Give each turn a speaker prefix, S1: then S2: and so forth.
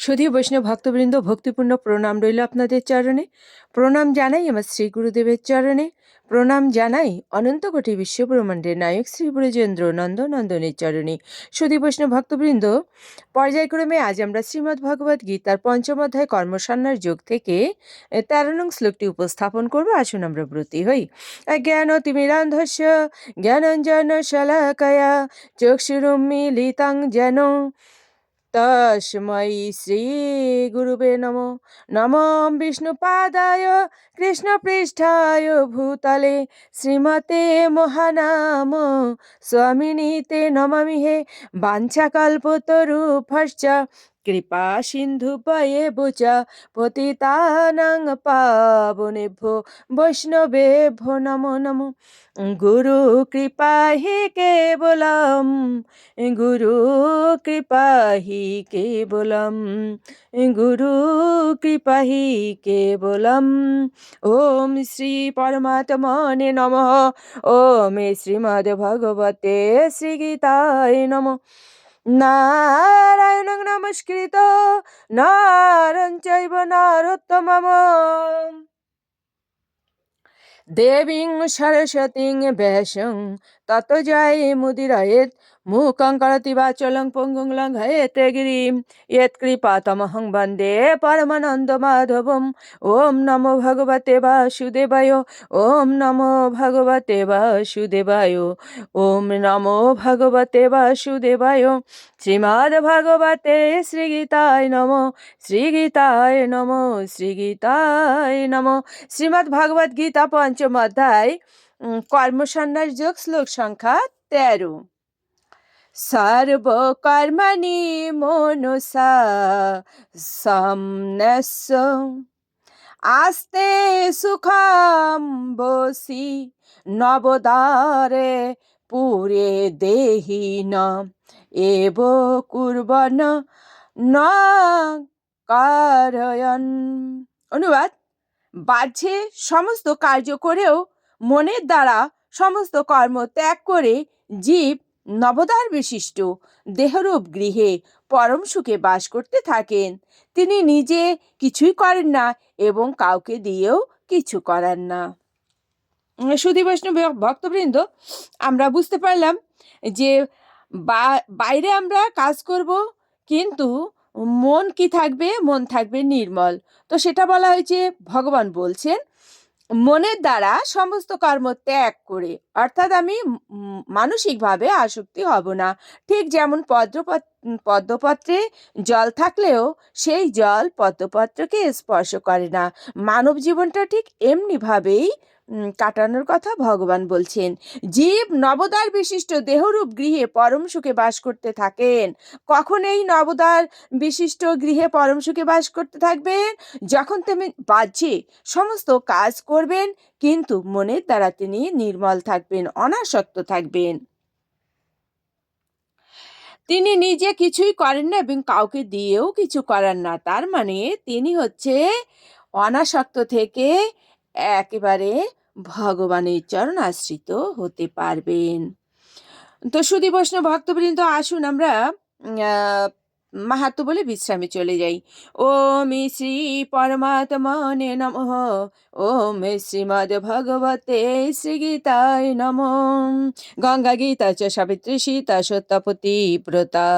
S1: সুধী বৈষ্ণব ভক্তবৃন্দ, ভক্তিপূর্ণ প্রণাম রইল আপনাদের চরণে। প্রণাম জানাই আমার শ্রী গুরুদেবের চরণে। প্রণাম জানাই অনন্ত কোটি বিশ্বব্রহ্মাণ্ডের নায়ক শ্রী ব্রজেন্দ্র নন্দনন্দনের চরণে। সুধী বৈষ্ণব ভক্তবৃন্দ, পর্যায়ক্রমে আজ আমরা শ্রীমদ্ ভগবদ্ গীতার পঞ্চম অধ্যায় কর্মসন্ন্যার যোগ থেকে তেরো নং শ্লোকটি উপস্থাপন করব। আসুন আমরা ব্রতী হই। জ্ঞান তিমিরান্ধস্য জ্ঞানঞ্জন শলাকয়া চক্ষুরুন্মিলিতাং যেন তস্मै শ্রীগুরুবে নমো নমো বিষ্ণুপাদায় কৃষ্ণপৃষ্ঠায় ভূতলে শ্রীমতে মহানাম স্বামিনীতে নমামি হে বাঞ্ছাকল্পতরুভশ্চ কৃপা সিন্ধু সিন্ধুপয়ে বুচ পতিতানাং পাবনেভ্যো বৈষ্ণবেভ্যো নমো নমো। গুরু কৃপা হি কেবলম, গুরু কৃপা হি কেবলম, গুরু কৃপা হি কেবলম। ওম শ্রী পরমাত্মনে নম। ওম শ্রীমদ ভগবতে শ্রীগীতায় নম। নারায়ণং নমস্কৃত নারঞ্চব নারোত্তম দেবীং সরস্বতীং ব্যাসং তত যাই মুদিরয়েত। মুখং করতি বাচলং পঙ্গুং লঙ্ঘয়েতে গিরিম ইয়ৎ কৃপাতমহং বন্দে পরমানন্দ মাধবম ওম নমো ভগবতে বাসুদেবায় ওম নমো ভগবতে বাসুদেবায় ওম নমো ভগবতে বাসুদেবায় শ্রীমদ্ ভগবতে শ্রীগীতায় নম শ্রীগীতায় নম শ্রীগীতায় নম শ্রীমদ্ ভগবদ্ পঞ্চম অধ্যায় কর্মসন্ন্যাস যোগ শ্লোক সংখ্যা তেরো সর্বকর্মণি মনুষা সমনস্য আস্তে সুখম বসি নবদারে পুরে দেহি ন এব কুর্বন কারয়ন অনুবাদ বাহ্যে সমস্ত কার্য করেও মনের দ্বারা সমস্ত কর্ম ত্যাগ করে জীব নবদার বিশিষ্ট দেহরূপ গৃহে পরম সুখে বাস করতে থাকেন। তিনি নিজে কিছুই করেন না এবং কাউকে দিয়েও কিছু করান না। সুধী বৈষ্ণব ভক্তবৃন্দ, আমরা বুঝতে পারলাম যে বাইরে আমরা কাজ করব, কিন্তু মন কি থাকবে? মন থাকবে নির্মল। তো সেটা বলা হয়েছে, ভগবান বলছেন মনের দ্বারা সমস্ত কর্ম ত্যাগ করে, অর্থাৎ আমি মানসিকভাবে আসক্তি হব না। ঠিক যেমন পদ্মপত পদ্মপত্রে জল থাকলেও সেই জল পদ্মপত্রকে স্পর্শ করে না। মানব জীবনটা ঠিক এমনিভাবেই কাটানোর কথা ভগবান বলছেন। জীব নবদার বিশিষ্ট দেহরূপ গৃহে পরম সুখে বাস করতে থাকেন। কখন এই নবদার বিশিষ্ট গৃহে পরম সুখে বাস করতে থাকবেন। যখন তুমি বাহ্যে সমস্ত কাজ করবেন, কিন্তু মনের দ্বারা তিনি নির্মল থাকবেন, অনাসক্ত থাকবেন। তিনি নিজে কিছুই করেন না এবং কাউকে দিয়েও কিছু করেন না। তার মানে তিনি হচ্ছে অনাসক্ত থেকে একেবারে ভগবানের চরণ আশ্রিত হতে পারবেন। তো সুদী বৈষ্ণব ভক্তবৃন্দ, আসুন আমরা মাহাত্ম বলে বিশ্রামে চলে যাই। ওম শ্রী পরমাত্মনে নমঃ। ওম শ্রীমদ ভগবতে শ্রী গীতায় নম। গঙ্গা গীতা চ সাবিত্রী সীতা সত্যপতি ব্রতা।